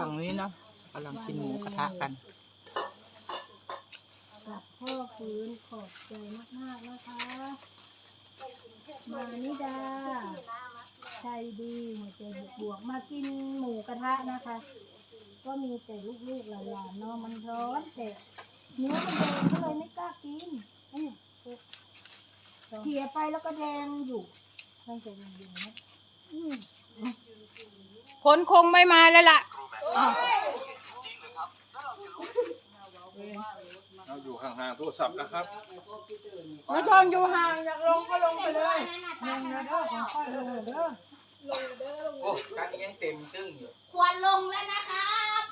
ฝั่งนี้เนาะกำลังกินหมูกระทะกันกับพ่อฟื้นขอบใจมากๆนะคะ มานิดาใจดีหัวใจบวกๆมากินหมูกระทะนะคะ ก็มีแต่ลูกๆหลานๆเนาะมันร้อนแต่เนื้อมันแดงก็เลยไม่กล้ากินอืมเขี่ยไปแล้วก็แดงอยู่ตั้งแต่ยังอยู่นะอืมผลคงไม่มาแล้วล่ะ เราอยู่ห่างๆโทรศัพท์นะครับ ไม่ต้องอยู่ห่างอยากลงก็ลงไปเลยลงนะเด้อของค่อยลงนะเด้อโอ้การนี้ยังเต็มตึ้งอยู่ควรลงแล้วนะครับ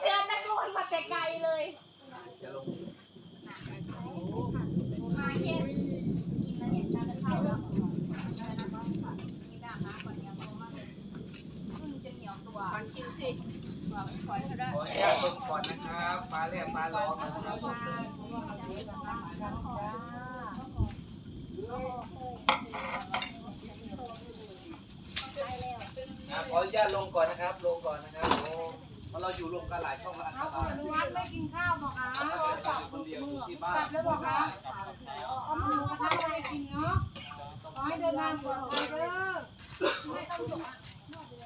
เสือตะโกนมาไกลๆเลย จะลง มาเก็บ ขออ นุญาตลงก่อนนะครับปลาแรกปลาร้องนะครับอะขออนุญาตลงก่อนนะครับ ลงก่อนนะครับโอ้เพราะเราอยู่รวมกันหลายช่องแล้วอันตเอารายอนุวัฒน์ไม่กินข้าวบอกอะเราอคนเดียวอยู่ที่บ้ากลันบแล้วบอกอะเอาหมูกระทะไปกินเนาะ ขอให้เดินทางปลอดภัยเด้ออั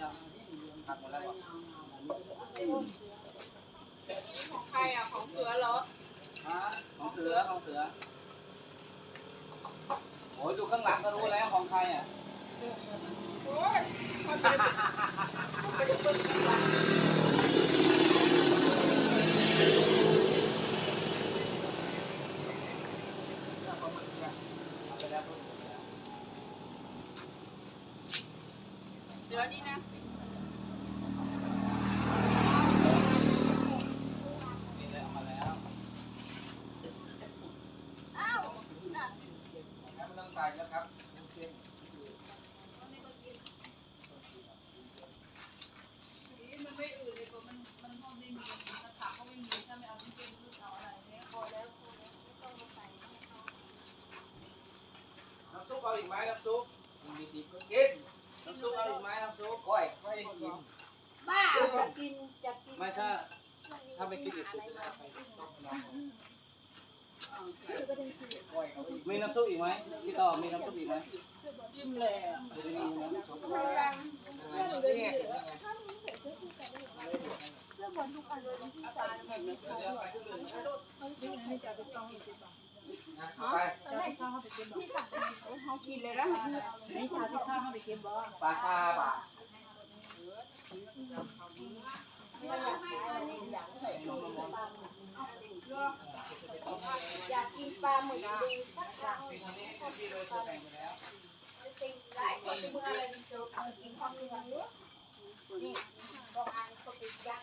ของใครอะ ของเสือเหรอ ฮะของเสือของเสือโอ้ยดูข้างหลังก็รู้แล้วของใครอะเอาไปแล้ว เสือนี่นะ นี่แล้วเอามาแล้ว อ้าว ไม่ต้องใส่แล้วครับ มันไม่อื่นเลยเพราะมันมันห้องไม่มีกระถางก็ไม่มีถ้าไม่เอาที่เป็นลูกเอาอะไรเนี่ยพอแล้วพอแล้วไม่ต้อ งมาใส่น้ำซุปเอาอีกไหมน้ำซุปมีดีก็กินน้ำซุปเอาอี ก้อยไม่ได้กิน บ้าจะกินจะกินไม่ถ้าถ้าไม่กินอีกสุดจะได้ไปต้มน้ำมีน้ำซุปอีกไหมพี่ต่อมีน้ำซุปอีกไหมจิ้มเลยอะเดี๋ยวจะมีน้ำซุปเนี่ยไปกินเลยนะนี่ชาที่ข้าวเขาไปกินบ่ปลาคาบะอยากกินปลาหมึกดูสักครั้ง พี่คนนี้พี่เลยเคยแต่งไปแล้ว ติงหลายคนเมื่ออะไรเจอเอากินความเหนื่อยนี่บอกอ่านก็ติดยัง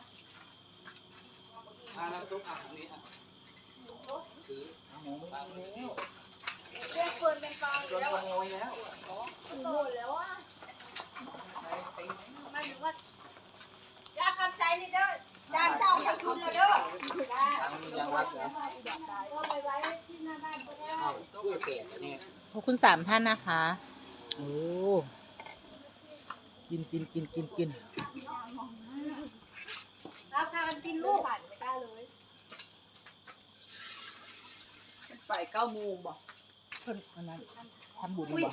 อ่าน้ำซุปอะตรงนี้อะถือหมูไม่มีแล้วเรื่องเฟิร์นเป็นกองโดนแล้วขโมยแล้วโตแล้วอะไปไปหมายถึงว่าอยากทำใจนี่เด้อจานเจ้าไปคุณเลยเด้อทางมียังวัดเหรอก็ไปไว้ที่หน้าบ้านก็ได้เอาตู้เปลี่ยนเนี่ยขอบคุณสามท่านนะคะ โอ้กินกินกินกินกินรับการกินลูก ไม่ได้เลยไปเก้าโมงบ่เพิ่นอันนั้นทำบุญบ่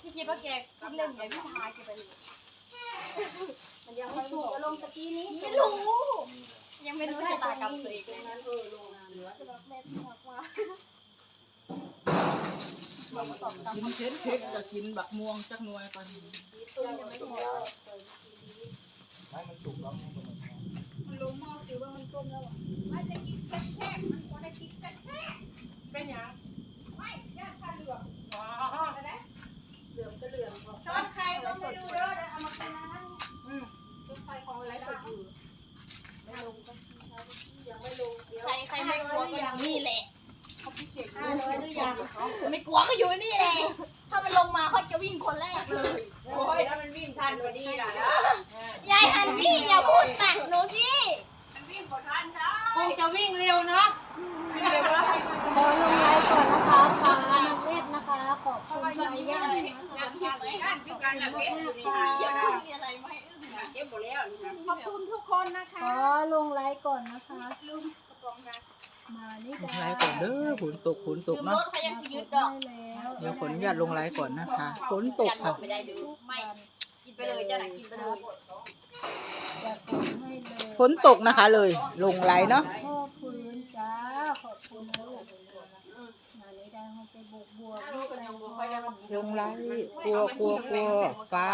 พี่คิดว่าแกกินเล่นอย่างพี่ชายจะไปมันยังไม่ถูกลงตะกี้นี้ไม่รู้ ยังไม่รู้ชะตากรรมตัวเองเลยนะเออลงเหลือจะแบบแม่บอกว่ากินเผ็ดเผ็ดก็กินบักม่วงจักหน่วยก่อนยังไม่พอให้มันสุกแล้วให้มันมัน ลงหมองสิว่ามันต้มแล้วอะมันจะกินแค่มันควรจะกินแค่เป็นหยังไม่ย่างข้าเหลืองอ๋ออะไรนะเหลืองก็เหลืองพอช้อนใครก็ไม่ดูเด้อเดี๋อามาคืนนะอืมช้อนใครของอะไรสดอยู่ไม่ลงก็ยังไม่ลงเดี๋ยวใครใครไม่กลัวก็อย่างนี้แหละเขาพิเศษห้าร้อยหรือยังไม่กลัวก็อยู่นี่แหละถ้ามันลงมาเขาจะวิ่งคนแรกเลยโอ้ยถ้ามันวิ่งทันกว่านี้ล่ะนะยายฮันนี่อย่าพูดแตักหนู คงจะวิ่งเร็วเนาะขอลงไลน์ก่อนนะคะฟ้านักเล่นนะคะ ขอบคุณใจย่านะคะอย่าพูดมีอะไรไม่เก็บหมดแล้วนี่นะขอบคุณทุกคนนะคะ ขอลงไลน์ก่อนนะคะมานี่ดาไลฟ์ก่อนเด้อฝนตกฝนตกรเนาะถเขายังยืดดอกได้แล้วเดี๋ยวขออนุญาตลงไลฟ์ก่อนนะคะฝนตกค่ะไม่ได้ดูไม่กินไปเลยเจ้าหน่ะกินไปเลยจะกดให้เลย ฝนตกนะคะเลย ลงไลฟ์เนาะขอบคุณจ้าขอบคุณลูกมานี่ดาเขาไปบวกบวกลูกแรงพอลงไลฟ์กลัวกลัวกลัวฟ้า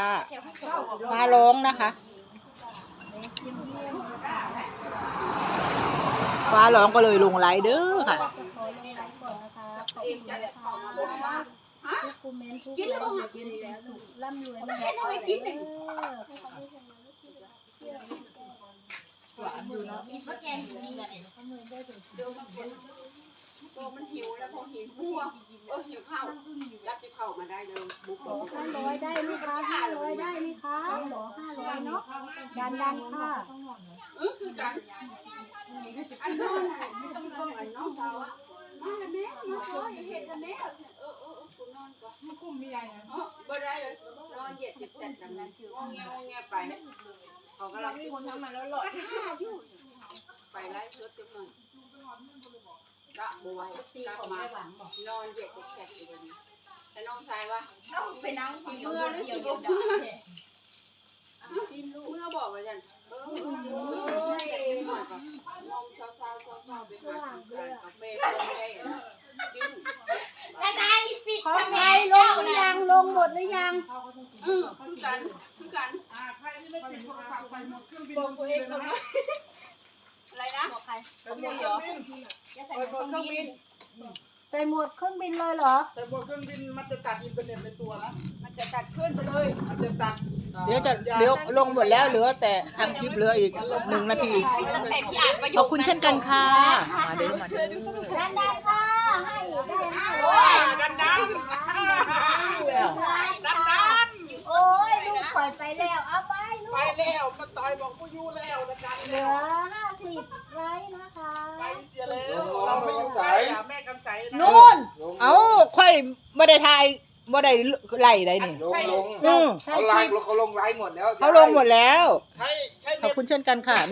ฟ้าร้องนะคะเล็กเยี่ยมเยี่ยมนะคะฟ้าร้องก็เลยลงไลฟ์เด้อค่ะจะขอลงไลน์ก่อนนะคะขอบคุณนะคะทุกคอมเมนต์ทุกไลค์อย่ากินแต่สุขร่ำรวยนะ คะเนาะมีมะแกงอยู่นี่กันเนี่ยตัวมันหิวแล้วพอหิวหัวเออหิวข้าวรับจะเข้ามาได้เลยบุกขอห้าร้อยได้ไหมคะห้าร้อยได้ไหมคะขอห้าร้อยเนาะดันดันค่ะเออคือกันอันนั้นต้องเบิ่งอันน้องสาวอะ มาแล้วแม่มาขออย่าเห็นกันแม่เออเออกูนอนก่อนมันคุ้มมีอะไรนะบ่ได้เลยนอนเหยียดสิบเจ็ดกันนั้นงอแงงอแงไปเขากำลังมีคนทำมาแล้วหลอดไปไล่เพื่อจังหน่อยกะบวยกะมานอนเหยียดสิบเจ็ดอยู่วันนี้แต่น้องชายว่าต้องไปนั่งกินเมื่อหรือสิบเมื่อบอกว่าจัน เออหน่อยก่อนมองเศร้าเศร้าเศร้าเศร้าไปหากับเมย์ไม่ได้ดิ้นอะไรปิดขอทำไงไมลเล่างหรือนะยังลงหมดหรืองอือคือกันตัวเองเลยอะไรนะบอกใครบอกเดียวจะใส่เครื่องบิน ใส่หมวดเครื่องบินเลยเหรอแต่บนเครื่องบินมันจะตัดอินเทอร์เน็ตในตัวนะ มันจะตัดขึ้นไปเลย มันจะตัดเดี๋ยวจะเดี๋ยวลงหมดแล้วเหลือแต่ทำคลิปเหลืออีกหนึ่งนาที ตั้งแต่พี่อ่านประโยขอบคคุณเช่นกันค่ะมาเด้อมาเด้อดันดันค่ะให้ได้ห้าร้อโอ้ยยดันดันดันดันโอ้ยลูกปล่อยไปแล้วเอาไปลูไปกแล้วมันต่อยบอกกูอยู่แล้วนะกันเหลือห้าสิบไว้นะคะไปเสียแล้วเราไม่อยู่ไหนแม่กำใส นะนู่นเอ้าค่อยบ่ได้ทายบ่ได้ไล่ได้นี่ลงลงอืมเขาไลฟ์เขาลงไลฟ์หมดแล้ว เขาลงหมดแล้ว ใช้ใช้ขอบคุณเช่นกันค่ะ